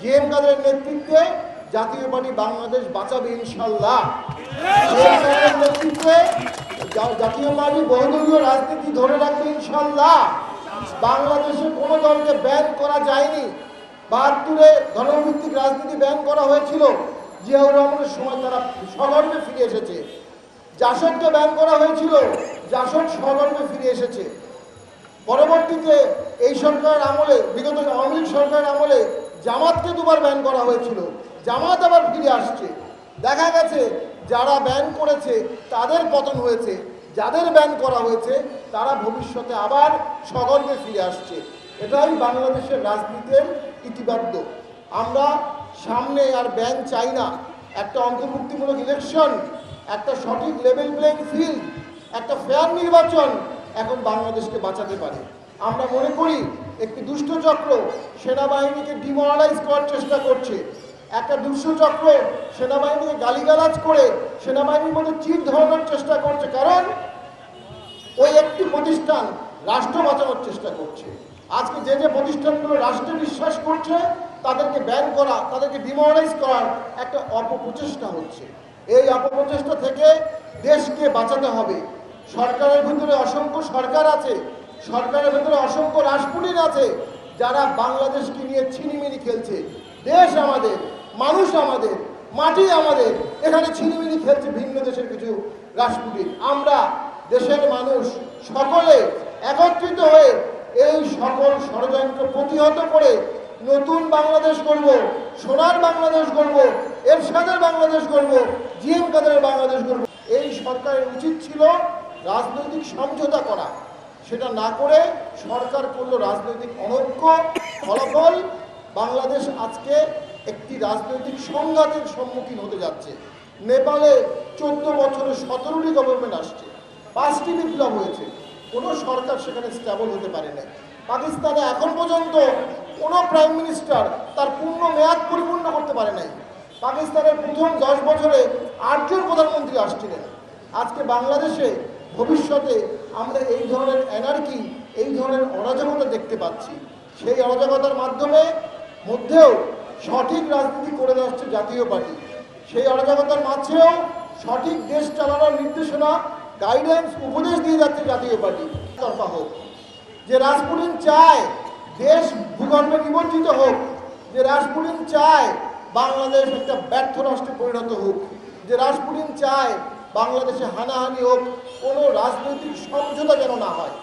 GM কাদের নেতৃত্বে জাতীয় party Bangladesh বাঁচাবে ইনশাল্লাহ নেতৃত্বে জাতীয় পার্টি বহুদলীয় রাজনীতি ধরে রাখবে ইনশাল্লাহ বাংলাদেশে কোনো দলকে ব্যান করা যায়নি। বাহাত্তরে ধর্মভিত্তিক রাজনীতি ব্যান করা হয়েছিল। জিয়াউর রহমানের সময় তারা সগর্বে ফিরে এসেছে। জাসদকে ব্যান করা হয়েছিল। জাসদ সগর্বে ফিরে এসেছে। পরবর্তীতে এই সরকারের আমলে, বিগত আওয়ামী লীগ সরকারের আমলে জামাতকে দুবার ব্যান করা হয়েছিল। জামাত আবার ফিরে আসছে। দেখা গেছে, যারা ব্যান করেছে, তাদের পতন হয়েছে। যাদের ব্যান করা হয়েছে, তারা ভবিষ্যতে আবার সগর্বে ফিরে আসছে। এটাই বাংলাদেশের রাজনীতির ইতিবাদ্য। আমরা সামনে আর ব্যান চাই না। একটা অন্তর্ভুক্তিমূলক ইলেকশন একটা সঠিক লেভেল প্লেইং ফিল্ড একটা ফেয়ার নির্বাচন এখন বাংলাদেশকে বাঁচাতে পারে। আমরা মনে করি একটি দুষ্ট চক্র সেনাবাহিনীকে ডিমোরালাইজ করার চেষ্টা করছে। একটা দুষ্ট চক্র সেনাবাহিনীকে গালিগালাজ করে সেনাবাহিনীর মধ্যে চির ধরানোর চেষ্টা করছে কারণ ওই একটি প্রতিষ্ঠান রাষ্ট্র বাঁচানোর চেষ্টা করছে। আজকে যে যে প্রতিষ্ঠানগুলো রাষ্ট্রে বিশ্বাস করছে, তাদেরকে ব্যান করা, তাদেরকে ডিমোরালাইজ করার একটা অপপ্রচেষ্টা হচ্ছে। এই অপপ্রচেষ্টা থেকে দেশকে বাঁচাতে হবে। সরকারের ভিতরে অসংখ্য সরকার আছে সরকারের ভেতরে অসংখ্য রাষ্ট্রপুলিন আছে যারা বাংলাদেশকে নিয়ে ছিনিমিনি খেলছে। দেশ আমাদের, মানুষ আমাদের, মাটি আমাদের, এখানে ছিনিমিনি খেলছে ভিন্ন দেশের কিছু রাষ্ট্রপুলিন আমরা দেশের মানুষ, সকলে একত্রিত হয়ে এই সকল ষড়যন্ত্র প্রতিহত করে নতুন বাংলাদেশ করব সোনার বাংলাদেশ করব এরশাদের বাংলাদেশ করব জিএম কাদের বাংলাদেশ করব এই সরকারের উচিত ছিল রাজনৈতিক সমঝোতা করা। সেটা না করে সরকার করল রাজনৈতিক অনৈক্য ফলাফল। বাংলাদেশ আজকে একটি রাজনৈতিক সংঘাতের সম্মুখীন হতে যাচ্ছে। নেপালে চোদ্দ বছরে সতেরোটি গভর্নমেন্ট আসছে। পাঁচটি বিপ্লব হয়েছে। কোনো সরকার সেখানে স্ট্যাবল হতে পারে না পাকিস্তানে এখন পর্যন্ত কোনো প্রাইম মিনিস্টার তার পূর্ণ মেয়াদ পরিপূর্ণ করতে পারে নাই। পাকিস্তানের প্রথম দশ বছরে আটজন প্রধানমন্ত্রী আসছিলেন। আজকে বাংলাদেশে ভবিষ্যতে আমরা এই ধরনের এনার্কি এই ধরনের অরাজকতা দেখতে পাচ্ছি। সেই অরাজকতার মাধ্যমে মধ্যেও সঠিক রাজনীতি করে দেওয়া জাতীয় পার্টি। সেই অরাজকতার মাঝেও সঠিক দেশ চালানোর নির্দেশনা গাইডেন্স উপদেশ দিয়ে যাচ্ছে জাতীয় পার্টি। তরফা হোক, যে রাজপুটিন চায় দেশ ভূগর্ভে নিমজ্জিত হোক, যে রাজপুটিন চায় বাংলাদেশ একটা ব্যর্থ রাষ্ট্রে পরিণত হোক, যে রাজপুটিন চায় বাংলাদেশে হানাহানি হোক কোনো রাজনৈতিক সমঝোতা যেন না হয়।